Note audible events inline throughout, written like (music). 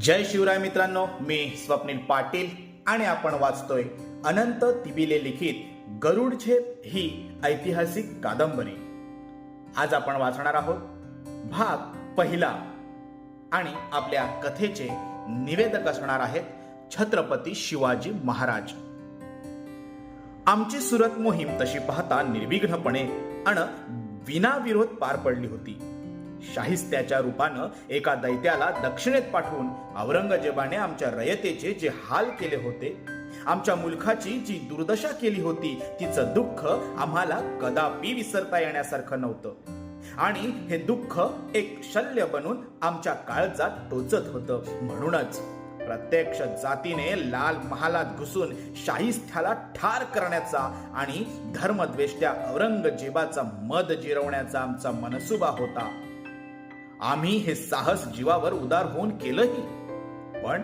जय शिवराय मित्रांनो मी स्वप्नील पाटील आणि आपण वाचतोय अनंत तिबिले लिखित गरुड झेप ही ऐतिहासिक कादंबरी. आज आपण वाचणार आहोत भाग पहिला. आणि आपल्या कथेचे निवेदक असणार आहेत छत्रपती शिवाजी महाराज. आमची सुरत मोहीम तशी पाहता निर्विघ्नपणे आणि विनाविरोध पार पडली होती. शाहिस्त्याच्या रूपानं एका दैत्याला दक्षिणेत पाठवून औरंगजेबाने आमच्या रयतेचे जे हाल केले होते आमच्या मुलखाची जी दुर्दशा केली होती तिचं दुःख आम्हाला कदापि विसरता येण्यासारखं नव्हतं. आणि हे दुःख एक शल्य बनून आमच्या काळजात टोचत होतं म्हणूनच प्रत्यक्ष जातीने लाल महालात घुसून शाहिस्थ्याला ठार करण्याचा आणि धर्मद्वेष्ट्या औरंगजेबाचा मद जिरवण्याचा आमचा मनसुबा होता. आम्ही हे साहस जीवावर उदार होऊन केलंही. पण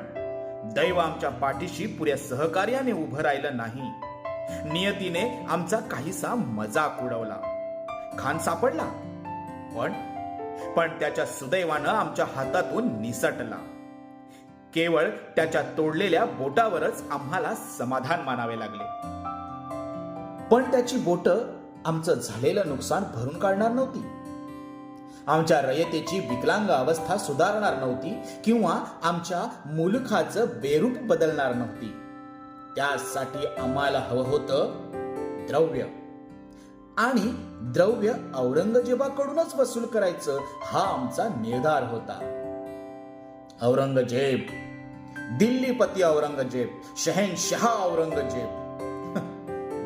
दैव आमच्या पाठीशी पुऱ्या सहकार्याने उभं राहिलं नाही. नियतीने आमचा काहीसा मजाक उडवला. खान सापडला. पण पण त्याच्या सुदैवानं आमच्या हातातून निसटला. केवळ त्याच्या तोडलेल्या बोटावरच आम्हाला समाधान मानावे लागले. पण त्याची बोट आमचं झालेलं नुकसान भरून काढणार नव्हती. आमच्या रयतेची विकलांग अवस्था सुधारणार नव्हती किंवा आमच्या मुलखाचं बेरूप बदलणार नव्हती. त्यासाठी आम्हाला हवं होतं द्रव्य. आणि द्रव्य औरंगजेबाकडूनच वसूल करायचं हा आमचा निर्धार होता. औरंगजेब दिल्लीपती औरंगजेब शहनशाह औरंगजेब.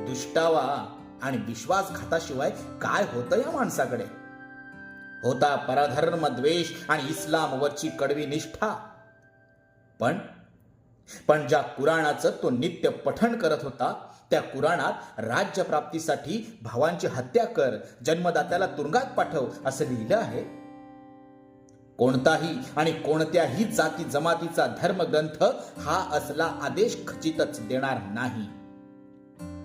(laughs) दुष्टावा आणि विश्वासघाताशिवाय काय होतं या माणसाकडे? होता पराधर्म द्वेष आणि इस्लामवरची कडवी निष्ठा. पण पण ज्या कुराणाचं तो नित्य पठण करत होता त्या कुराणात राज्यप्राप्तीसाठी भावांची हत्या कर जन्मदात्याला तुरुंगात पाठव असं लिहिलं आहे. कोणताही आणि कोणत्याही जाती जमातीचा धर्मग्रंथ हा असला आदेश खचितच देणार नाही.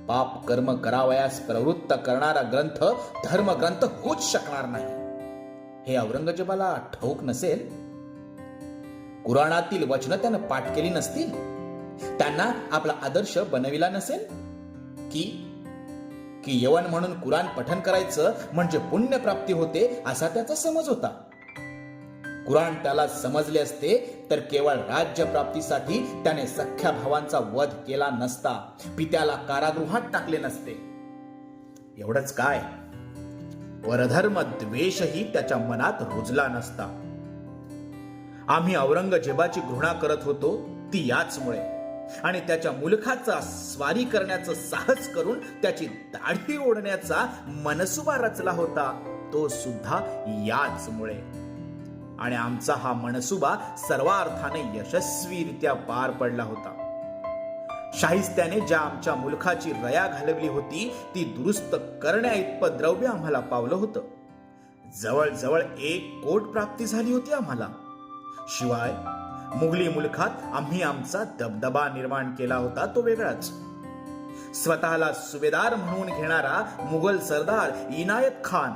पाप कर्म करावयास प्रवृत्त करणारा ग्रंथ धर्मग्रंथ होऊच शकणार नाही. हे औरंगजेबाला ठाऊक नसेल? कुराणातील वचनं त्यानं पाठ केली नसतील? त्यांना आपला आदर्श बनविला नसेल? की की यवन म्हणून कुराण पठन करायचं म्हणजे पुण्यप्राप्ती होते असा त्याचा समज होता. कुराण त्याला समजले असते तर केवळ राज्य प्राप्तीसाठी त्याने सख्या भावांचा वध केला नसता. पित्याला कारागृहात टाकले नसते. एवढंच काय? परधर्म द्वेषही त्याच्या मनात रुजला नसता. आम्ही औरंगजेबाची घृणा करत होतो ती याचमुळे. आणि त्याच्या मुलखाचा स्वारी करण्याचं साहस करून त्याची दाढी ओढण्याचा मनसुबा रचला होता तो सुद्धा याचमुळे. आणि आमचा हा मनसुबा सर्वार्थाने यशस्वीरित्या पार पडला होता. शाहिस्त्याने ज्या आमच्या मुलखाची रया घालवली होती ती दुरुस्त करण्या इतपत द्रव्य आम्हाला पावलं होतं. जवळजवळ एक कोट प्राप्ती झाली होती आम्हाला. शिवाय मुघली मुलखात आम्ही आमचा दबदबा निर्माण केला होता तो वेगळाच. स्वतःला सुभेदार म्हणून घेणारा मुघल सरदार इनायत खान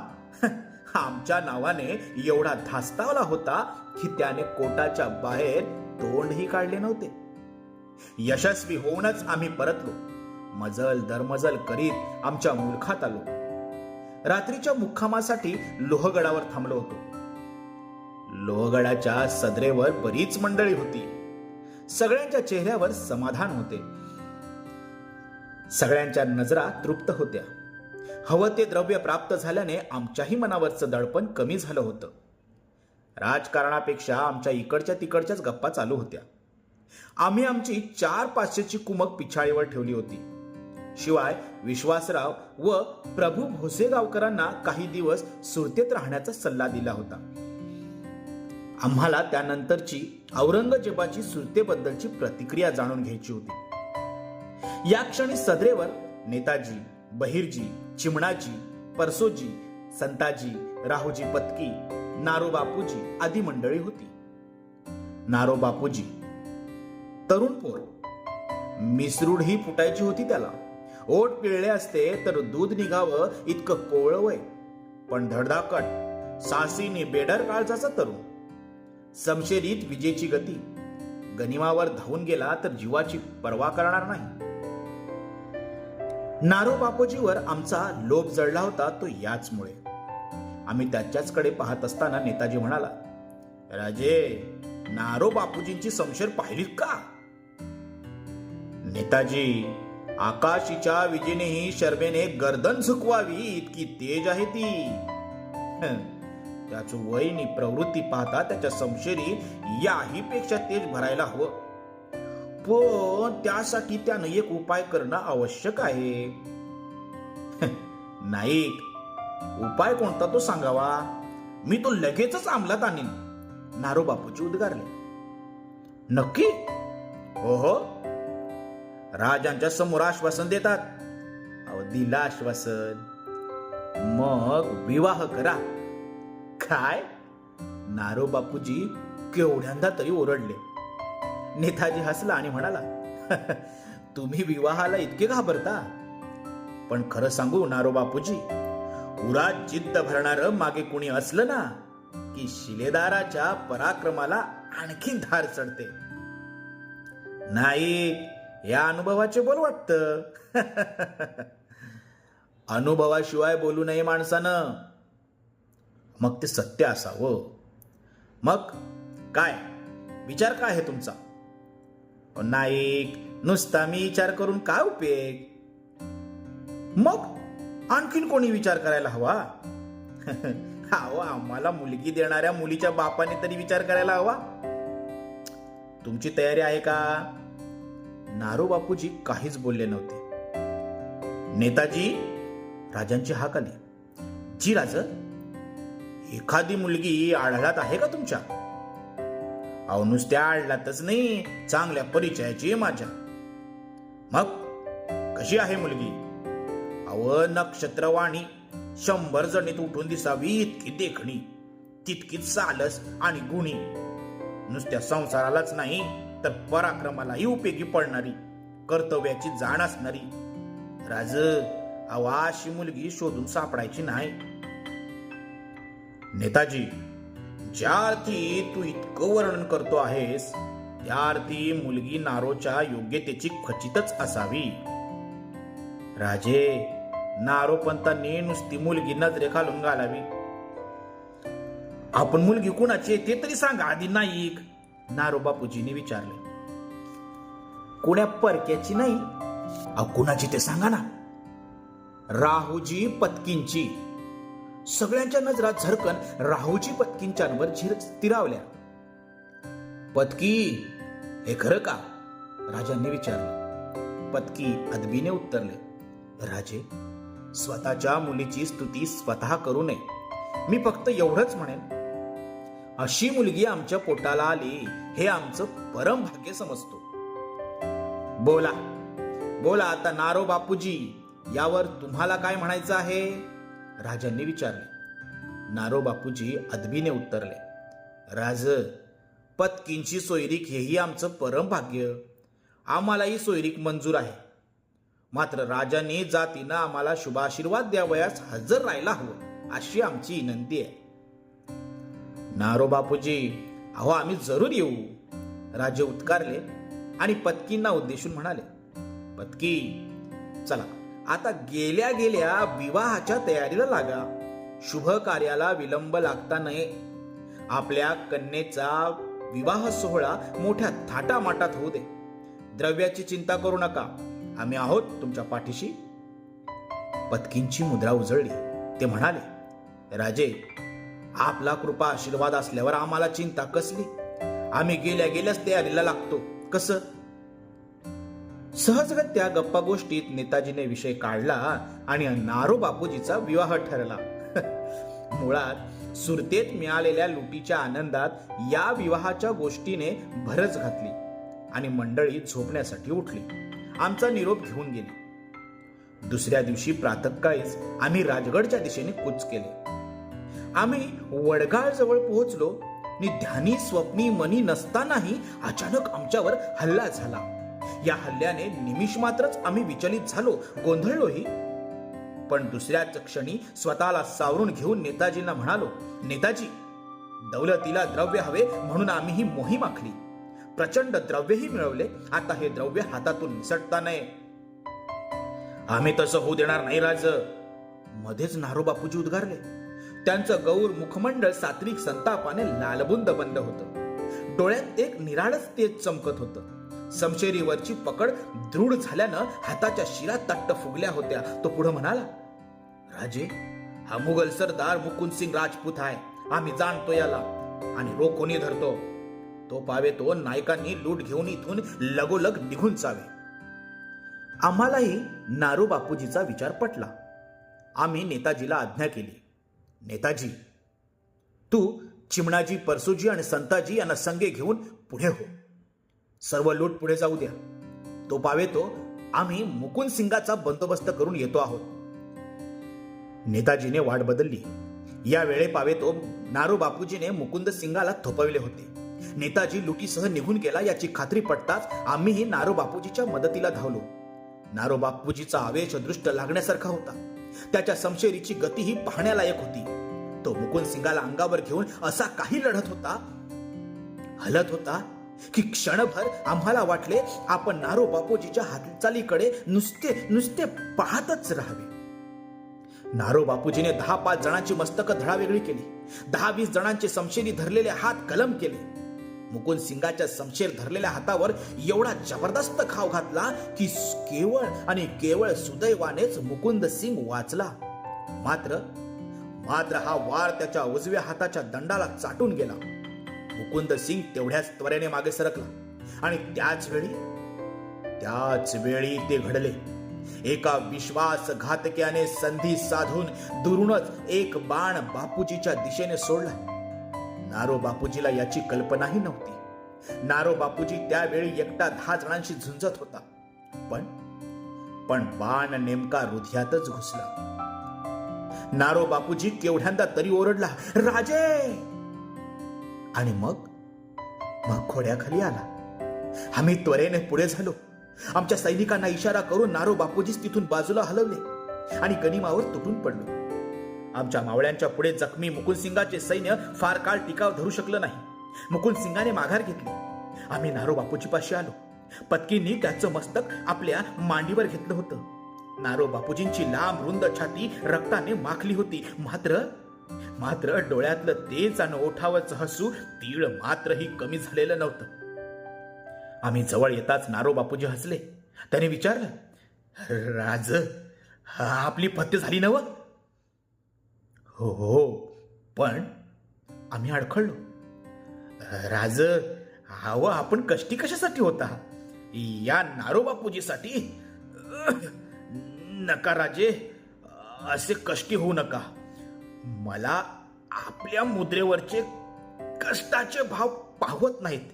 आमच्या नावाने एवढा धास्तावला होता की त्याने कोटाच्या बाहेर तोंडही काढले नव्हते. यशस्वी होऊनच आम्ही परतलो. मजल दरमजल करीत आमच्या मुलखात आलो. रात्रीच्या मुक्कामासाठी लोहगडावर थांबलो होतो. लोहगडाच्या सदरेवर बरीच मंडळी होती. सगळ्यांच्या चेहऱ्यावर समाधान होते. सगळ्यांच्या नजरा तृप्त होत्या. हवं ते द्रव्य प्राप्त झाल्याने आमच्याही मनावरचं दडपण कमी झालं होतं. राजकारणापेक्षा आमच्या इकडच्या तिकडच्याच गप्पा चालू होत्या. आम्ही आमची चार पाचशेची कुमक पिछाळीवर ठेवली होती. शिवाय विश्वासराव व प्रभू भोसेगावकरांना काही दिवस सुरतेत राहण्याचा सल्ला दिला होता. आम्हाला त्यानंतरची औरंगजेबाची सुरतेबद्दलची प्रतिक्रिया जाणून घ्यायची होती. या क्षणी सदरेवर नेताजी बहिरजी चिमणाजी परसोजी संताजी राहुजी पत्की नारो बापूजी आदी मंडळी होती. नारो बापूजी तरुण पोर. मिसरूड ही फुटायची होती त्याला. ओट पिळले असते तर दूध निघावं इतकं कोवळं पण धडधाकट सासीने बेडर काळजाचा तरुण. समशेरीत विजेची गती. गनिमावर धावून गेला तर जीवाची पर्वा करणार नाही. नारो बापूजीवर आमचा लोभ जळला होता तो याचमुळे. आम्ही त्याच्याचकडे पाहत असताना नेताजी म्हणाला राजे नारो बापूजींची समशेर पाहिली का? नेताजी आकाशीच्या विजेनेही शर्मेने गर्दन झुकवावी इतकी तेज आहे ती. त्याचं वय प्रवृत्ती पाहता त्याच्या समशेरी याही पेक्षा तेज भरायला हवं. पण त्यासाठी त्यानं एक उपाय करणं आवश्यक आहे. नाईक उपाय कोणता तो सांगावा? मी तो लगेचच अंमलात आणीन. नारो बापूची उद्गारले. नक्की? हो हो. राजांच्या समोर आश्वासन देतात. अहो दिला आश्वासन. मग विवाह करा. काय? नारो बापूजी केवढ्यांदा तरी ओरडले. नेताजी हसला आणि म्हणाला (laughs) तुम्ही विवाहाला इतके घाबरता. पण खरं सांगू नारो बापूजी उरात जिद्द भरणार मागे कुणी असलं ना की शिलेदाराच्या पराक्रमाला आणखीन धार चढते. नाही या अनुभवाचे बोल वाटत. (laughs) अनुभवाशिवाय बोलू नये माणसानं. मग ते सत्य असावं. मग काय? विचार काय आहे तुमचा? नाईक नुसता मी विचार करून काय उपयोग? मग आणखीन कोणी विचार करायला हवा? (laughs) हवा आम्हाला मुलगी देणाऱ्या मुलीच्या बापाने तरी विचार करायला हवा. तुमची तयारी आहे का? नारो बापूजी काहीच बोलले नव्हते. नेताजी राजांची हाक आली. जी राज एखादी मुलगी आढळात आहे का तुमच्या? अहो नुसत्या आढळातच नाही चांगल्या परिचयाची आहे माझ्या. मग कशी आहे मुलगी? अव नक्षत्रवाणी शंभर जणीत उठून दिसावी इतकी देखणी तितकीच सालस आणि गुणी. नुसत्या संसारालाच नाही तर पराक्रमालाही उपयोगी पडणारी कर्तव्याची जाण असणारी. राज अवा अशी मुलगी शोधून सापडायची नाही. नेताजी ज्या अर्थी तू इतकं वर्णन करतो आहेस त्या अर्थी मुलगी नारोच्या योग्यतेची खचितच असावी. राजे नारोपंतांनी नुसती मुलगी नजरे घालून घालावी. आपण मुलगी कुणाची ते तरी सांगा आधी नाईक. नारो बापूजीने विचारले. कुण्या परक्याची नाही? अहो कुणाची ते सांगा ना. राहूजी पत्कींची. सगळ्यांच्या नजरा झरकन राहूजी पत्कींच्यांवर झिर स्थिरावल्या. पत्की हे खरं का? राजांनी विचारलं. पत्की अदबीने उत्तरले. राजे स्वतःच्या मुलीची स्तुती स्वतः करू नये. मी फक्त एवढंच म्हणेन अशी मुलगी आमच्या पोटाला आली हे आमचं परम भाग्य समजतो. बोला बोला आता नारो बापूजी यावर तुम्हाला काय म्हणायचं आहे? राजांनी विचारले. नारो बापूजी अदबीने उत्तरले. राज पत्कींची सोयरीक हेही आमचं परम भाग्य. आम्हालाही सोयरीक मंजूर आहे. मात्र राजांनी जातीनं आम्हाला शुभाशीर्वाद द्यावयास हजर राहायला हवं अशी आमची विनंती आहे. नारो बापूजी अहो आम्ही जरूर येऊ. राजे उत्कारले आणि पत्कींना उद्देशून म्हणाले पत्की चला. आता गेल्या गेल्या विवाहाच्या तयारीला लागा. शुभ कार्याला विलंब लागता नये. आपल्या कन्येचा विवाह सोहळा मोठ्या थाटामाटात होऊ दे. द्रव्याची चिंता करू नका. आम्ही आहोत तुमच्या पाठीशी. पत्कींची मुद्रा उजळली. ते म्हणाले राजे आपला कृपा आशीर्वाद असल्यावर आम्हाला चिंता कसली? आम्ही गेल्या गेल्याच तयारीला लागतो. कसं? सहजगत्या गप्पा गोष्टीत नेताजीने विषय काढला आणि नारो बापूजीचा विवाह ठरला. (laughs) मुळात सुरतेत मिळालेल्या लुटीच्या आनंदात या विवाहाच्या गोष्टीने भरच घातली आणि मंडळी झोपण्यासाठी उठली. आमचा निरोप घेऊन गेली. दुसऱ्या दिवशी प्रातकाळीच आम्ही राजगडच्या दिशेने कूच केले. आम्ही वडगाळ जवळ पोहोचलो. नि ध्यानी स्वप्नी मनी नसतानाही अचानक आमच्यावर हल्ला झाला. या हल्ल्याने निमिष मात्रच आम्ही विचलित झालो गोंधळलोही. पण दुसऱ्याच क्षणी स्वतःला सावरून घेऊन नेताजींना म्हणालो नेताजी दौलतीला द्रव्य हवे म्हणून आम्ही ही मोहीम आखली. प्रचंड द्रव्यही मिळवले आता हे द्रव्य हातातून निसटता नये. आम्ही तसं होऊ देणार नाही राज. मध्येच नारो बापूजी उद्गारले. त्यांचं गौर मुखमंडळ सात्विक संतापाने लालबुंद बंद होतं. डोळ्यात एक निराळच तेज चमकत होतं. समशेरीवरची पकड दृढ झाल्यानं हाताच्या शिरा तट्ट फुगल्या होत्या. तो पुढे म्हणाला राजे हा मुघल सरदार मुकुंद सिंग राजपूत आहे. आम्ही जाणतो याला आणि रोख कोणी धरतो. तो पावे तो नायकांनी लूट घेऊन इथून लगोलग निघून जावे. आम्हालाही नारू बापूजीचा विचार पटला. आम्ही नेताजीला आज्ञा केली. नेताजी तू चिमणाजी परसुजी आणि संताजी यांना संगे घेऊन पुढे हो. सर्व लूट पुढे जाऊ द्या. तो पावे तो आम्ही मुकुंद सिंगाचा बंदोबस्त करून येतो आहोत. नेताजीने वाट बदलली. या वेळे पावे तो नारो बापूजीने मुकुंद सिंगाला थोपविले होते. नेताजी लुटीसह निघून गेला याची खात्री पटताच आम्हीही नारो बापूजीच्या मदतीला धावलो. नारो बापूजीचा आवेश दृष्ट लागण्यासारखा होता. त्याच्या समशेरीची गतीही पाहण्यालायक होती. तो मुकुंद सिंगाला अंगावर घेऊन असा काही लढत होता हलत होता की क्षणभर आम्हाला वाटले आपण नारो बापूजीच्या हालचालीकडे नुसते नुसते पाहतच राहावे. नारो बापूजीने दहा पाच जणांची मस्तक धडावेगळी केली. दहा वीस जणांचे समशेरी धरलेले हात कलम केले. मुकुंद सिंगाच्या समशेर धरलेल्या हातावर एवढा जबरदस्त खाव घातला की केवळ आणि केवळ सुदैवानेच मुकुंद सिंग वाचला. मात्र मात्र हा वार त्याच्या उजव्या हाताच्या दंडाला चाटून गेला. मुकुंद सिंग तेवढ्याच त्वरेने मागे सरकला आणि त्याच वेळी त्याच वेळी ते घडले. एका विश्वासघातक्याने संधी साधून दुरूनच एक बाण बापूजीच्या दिशेने सोडला. नारो बापूजीला याची कल्पनाही नव्हती. नारो बापूजी त्यावेळी एकटा दहा जणांशी झुंजत होता. पण पण बाण नेमका हृदयातच घुसला. नारो बापूजी केवढ्यांदा तरी ओरडला राजे! आणि मग मग खोड्याखाली आला. आम्ही त्वरेने पुढे झालो. आमच्या सैनिकांना इशारा करून नारो बापूजीच तिथून बाजूला हलवले आणि गनिमावर तुटून पडलो. आमच्या मावळ्यांच्या पुढे जखमी मुकुलसिंगाचे सैन्य फार काळ टिकाव धरू शकलं नाही. मुकुलसिंगाने माघार घेतली. आम्ही नारो बापूची पाशी आलो. पत्कींनी त्याचं मस्तक आपल्या मांडीवर घेतलं होतं. नारो बापूजींची लांब रुंद छाती रक्ताने माखली होती. मात्र मात्र डोळ्यातलं तेच आणि ओठावरचं हसू तीळ मात्रही कमी झालेलं नव्हतं. आम्ही जवळ येताच नारो बापूजी हसले. त्याने विचारलं राज आपली पत्ते झाली नव हो, हो हो पण आम्ही अडखळलो. राज हवं आपण कष्टी कशासाठी होता? या नारो बापूजीसाठी? नका राजे असे कष्टी होऊ नका. मला आपल्या मुद्रेवरचे कष्टाचे भाव पाहवत नाहीत.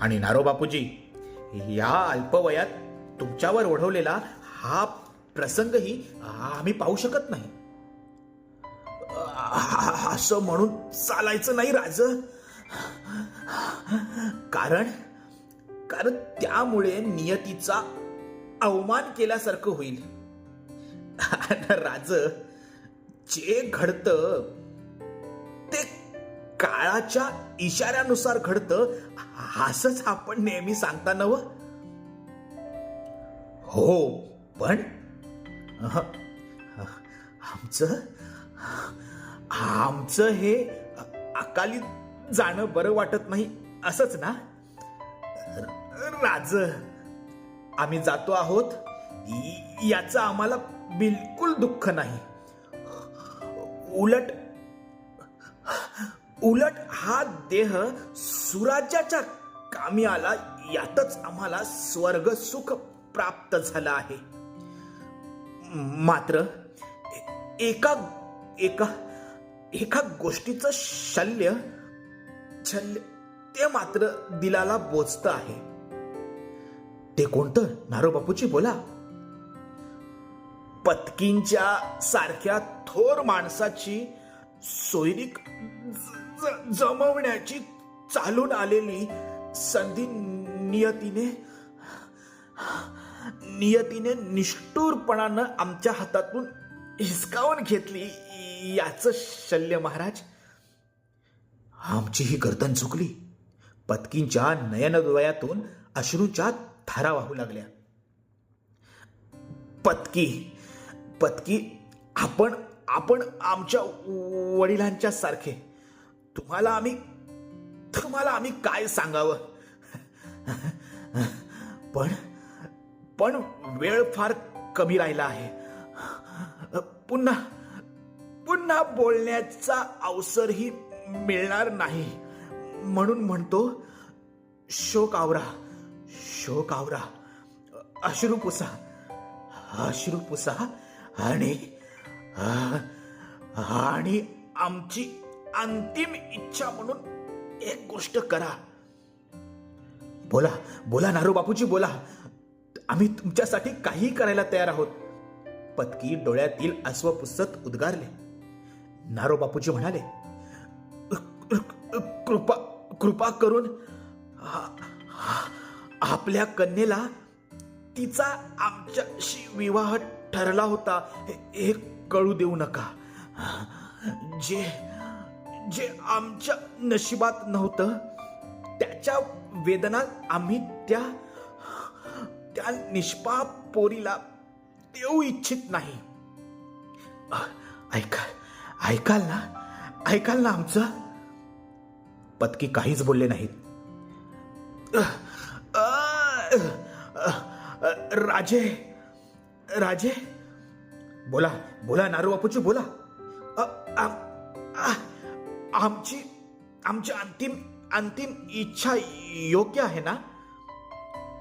आणि नारो बापूजी या अल्पवयात तुमच्यावर ओढवलेला हा प्रसंगही आम्ही पाहू शकत नाही. असं म्हणून चालायचं नाही राज. कारण कारण त्यामुळे नियतीचा अवमान केल्यासारखं होईल. राज जे घडतं ते काळाच्या इशाऱ्यानुसार घडतं असंच आपण नेहमी सांगता नव? हो पण आमचं आमचं हे अकाली जाणं बरं वाटत नाही असंच ना? राज आम्ही जातो आहोत. याचं आम्हाला बिलकुल दुःख नाही. उलट उलट हा देह सुराज्याच्या कामी आला यातच आम्हाला स्वर्ग सुख प्राप्त झालं आहे. मात्र एका एका एका गोष्टीचं शल्य शल्य ते मात्र दिलाला बोचत आहे. ते कोणतं? नारो बापूची बोला. पत्कींच्या सारख्या थोर माणसाची सोयरीक जमवण्याची चालून आलेली संधी नियतीने नियतीने निष्ठुरपणानं आमच्या हातातून हिसकावून घेतली. याच शल्य महाराज. आमची ही गर्दन चुकली. पत्कींच्या नयनद्वयातून अश्रूच्या धारा वाहू लागल्या. पत्की पत्की आपण आपण आमच्या वडिलांच्या सारखे. तुम्हाला आम्ही तुम्हाला आम्ही काय सांगावं? पण पण वेळ फार कमी राहिला आहे. पुन्हा पुन्हा बोलण्याचा अवसरही मिळणार नाही. म्हणून म्हणतो शोक आवरा शोक आवरा. अश्रू पुसा अश्रू पुसा आणि आणि आमची अंतिम इच्छा म्हणून एक गोष्ट करा. बोला बोला नारू बापूजी बोला. आम्ही तुमच्यासाठी काही करायला तयार आहोत. पत्की डोळ्यातील अस्व पुसत उद्गारले. नारो बापूजी म्हणाले कृपा कृपा करून आपल्या कन्येला तिचा आमच्याशी विवाह ठरला होता हे- हे कळू देऊ नका. जे जे आमच्या नशिबात नव्हतं त्याच्या वेदना आम्ही त्या त्या निष्पाप पोरीला देऊ इच्छित नाही. ऐका ऐकाल ना? ऐकाल ना आमचं? पत्की काहीच बोलले नाहीत. राजे राजे बोला बोला नारू बापूची बोला. आमची आमची अंतिम अंतिम इच्छा योग्य आहे ना?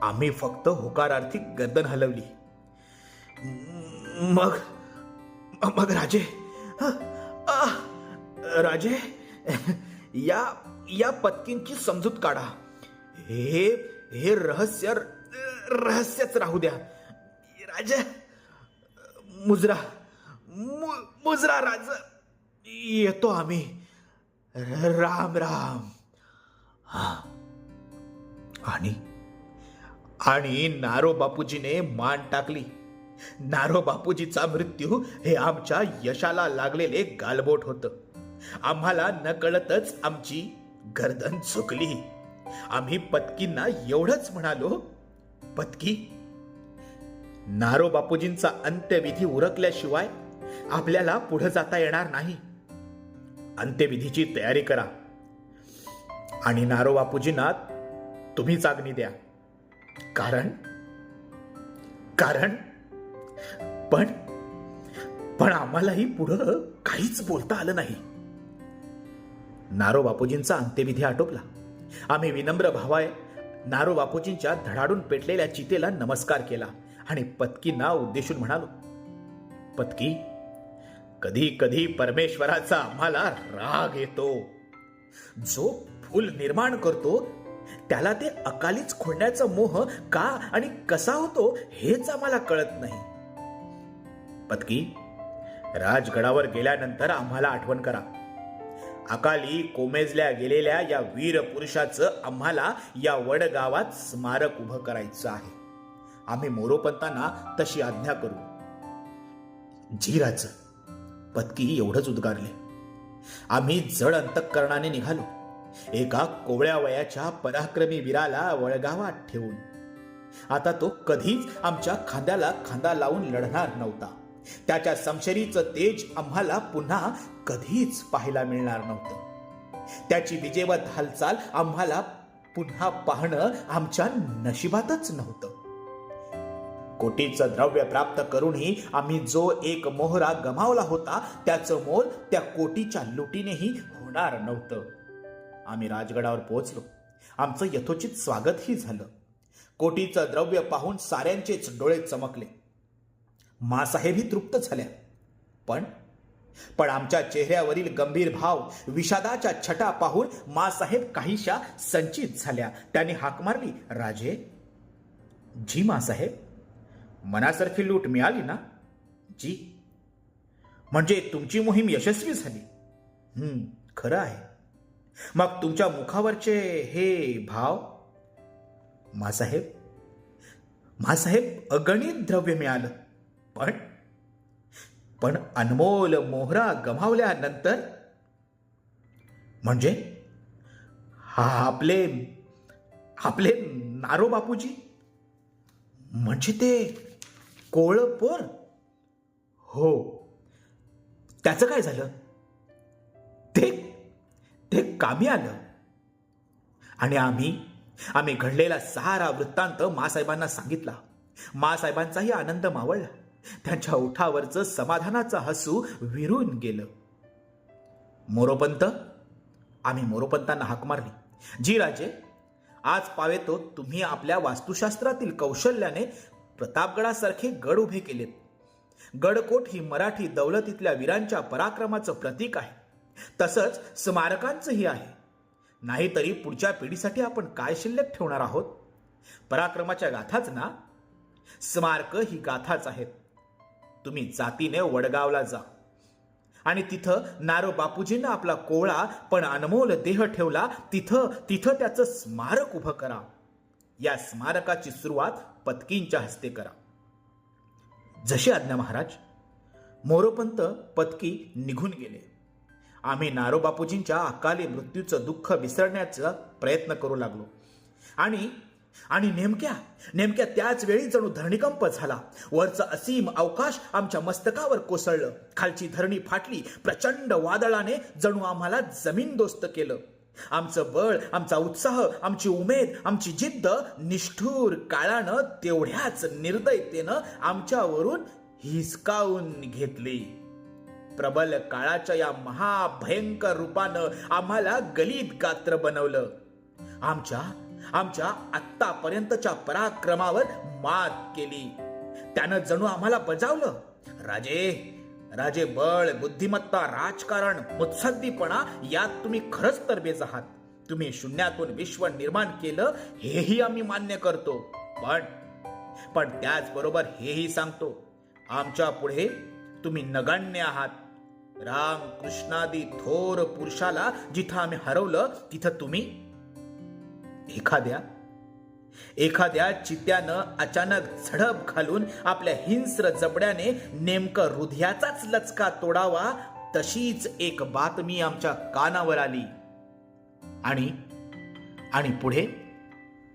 आम्ही फक्त होकारार्थी गर्दन हलवली. मग मग राजे आ, राजे या या पत्कींची समजूत काढा. हे हे रहस्य रहस्यच राहू द्या. राजे मुजरा मु- मुजरा राज येतो आम्ही. राम राम. हा. आणि आणि नारो बापूजीने मान टाकली. नारो बापूजीचा मृत्यू हे आमच्या यशाला लागलेले गालबोट होतं. आम्हाला नकळतच आमची गर्दन चुकली. आम्ही पत्कींना एवढंच म्हणालो पत्की नारो बापूजींचा अंत्यविधी उरकल्याशिवाय आपल्याला पुढे जाता येणार नाही. अंत्यविधीची तयारी करा आणि नारो बापूजींना तुम्ही जागणी द्या. कारण कारण पण पण आम्हालाही पुढं काहीच बोलता आलं नाही. नारो बापूजींचा अंत्यविधी आटोपला. आम्ही विनम्र भावाय नारो बापूजींच्या धडाडून पेटलेल्या चितेला नमस्कार केला आणि पत्कींना उद्देशून म्हणालो पत्की कधी कधी परमेश्वराचा आम्हाला राग येतो. जो फूल निर्माण करतो त्याला ते अकालीच खोडण्याचा मोह का आणि कसा होतो हेच आम्हाला कळत नाही. पत्की राजगडावर गेल्यानंतर आम्हाला आठवण करा. अकाली कोमेजल्या गेलेल्या या वीर पुरुषाचं आम्हाला या वडगावात स्मारक उभं करायचं आहे. आम्ही मोरोपंतांना तशी आज्ञा करू. जीराचं पत्की एवढंच उद्गारले. आम्ही जड अंतकरणाने निघालो. एका कोवळ्या वयाच्या पराक्रमी वीराला वळगावात ठेवून. आता तो कधीच आमच्या खांद्याला खांदा लावून लढणार नव्हता. त्याच्या समशरीचं तेज आम्हाला पुन्हा कधीच पाहायला मिळणार नव्हतं. त्याची विजेवत हालचाल आम्हाला पुन्हा पाहणं आमच्या नशिबातच नव्हतं. कोटीचं द्रव्य प्राप्त करूनही आम्ही जो एक मोहरा गमावला होता त्याचं मोल त्या कोटीच्या लुटीनेही होणार नव्हतं. आम्ही राजगडावर पोहोचलो. आमचं यथोचित स्वागतही झालं. कोटीचं द्रव्य पाहून साऱ्यांचेच डोळे चमकले. मासाहेबही तृप्त झाल्या. पण पण आमच्या चेहऱ्यावरील गंभीर भाव विषादाच्या छटा पाहून मासाहेब काहीशा संचित झाल्या. त्यांनी हाक मारली राजे जी मासाहेब मनासारखी लूट मिळाली ना? जी. म्हणजे तुमची मोहीम यशस्वी झाली. हम्म खरं आहे. मग तुमच्या मुखावरचे हे भाव? मासाहेब मासाहेब अगणित द्रव्य मिळालं. पण पण अनमोल मोहरा गमावल्यानंतर म्हणजे? हा आपले आपले नारो बापूजी? म्हणजे ते कोळ पोर हो. त्याचं काय झालं? ते ते कामी आलं. आणि आम्ही आम्ही घडलेला सारा वृत्तांत मासाहेबांना सांगितला. मासाहेबांचाही आनंद मावळला. त्यांच्या ओठावरचं समाधानाचं हसू विरून गेलं. मोरोपंत? आम्ही मोरोपंतांना हाक मारली. जी राजे आज पावेतो तुम्ही आपल्या वास्तुशास्त्रातील कौशल्याने प्रतापगडासारखे गड उभे केलेत. गडकोट ही मराठी दौलतीतल्या वीरांच्या पराक्रमाचं प्रतीक आहे. तसंच स्मारकांचंही आहे. नाहीतरी पुढच्या पिढीसाठी आपण काय शिल्लक ठेवणार आहोत? पराक्रमाच्या गाथाच ना? स्मारक ही गाथाच आहेत. तुम्ही जातीने वडगावला जा. आणि तिथं नारो बापूजींना आपला कोळा पण अनमोल देह ठेवला तिथं तिथं त्याचं स्मारक उभं करा. या स्मारकाची सुरुवात पत्कींच्या हस्ते करा. जशी आज्ञा महाराज मोरोपंत पत्की निघून गेले. आम्ही नारो बापूजींच्या अकाली मृत्यूचं दुःख विसरण्याचा प्रयत्न करू लागलो. आणि आणि नेमक्या नेमक्या त्याच वेळी जणू धरणीकंप झाला. वरचं असीम अवकाश आमच्या मस्तकावर कोसळलं. खालची धरणी फाटली प्रचंड वादळाने जणू आम्हाला जमीन दोस्त केलं. आमचं बळ आमचा उत्साह आमची उमेद आमची जिद्द निष्ठूर काळानं तेवढ्याच निर्दयतेनं आमच्यावरून हिसकावून घेतली. प्रबल काळाच्या या महाभयंकर रूपानं आम्हाला गलित गात्र बनवलं. आमच्या आमच्या आत्तापर्यंतच्या पराक्रमावर मात केली. त्यानं जणू आम्हाला बजावलं. राजे राजे बळ बुद्धिमत्ता राजकारण मुत्सद्दीपणा यात तुम्ही खरंच तरबेज आहात. तुम्ही शून्यातून विश्व निर्माण केलं हेही आम्ही मान्य करतो. पण पण त्याचबरोबर हेही सांगतो आमच्या पुढे तुम्ही नगण्य आहात. राम कृष्णादी थोर पुरुषाला जिथं आम्ही हरवलं तिथं तुम्ही एखाद्या एखाद्या चित्यानं अचानक झडप घालून आपल्या हिंस्र जबड्याने नेमकं हृदयाचाच लचका तोडावा तशीच एक बातमी आमच्या कानावर आली. आणि आणि पुढे?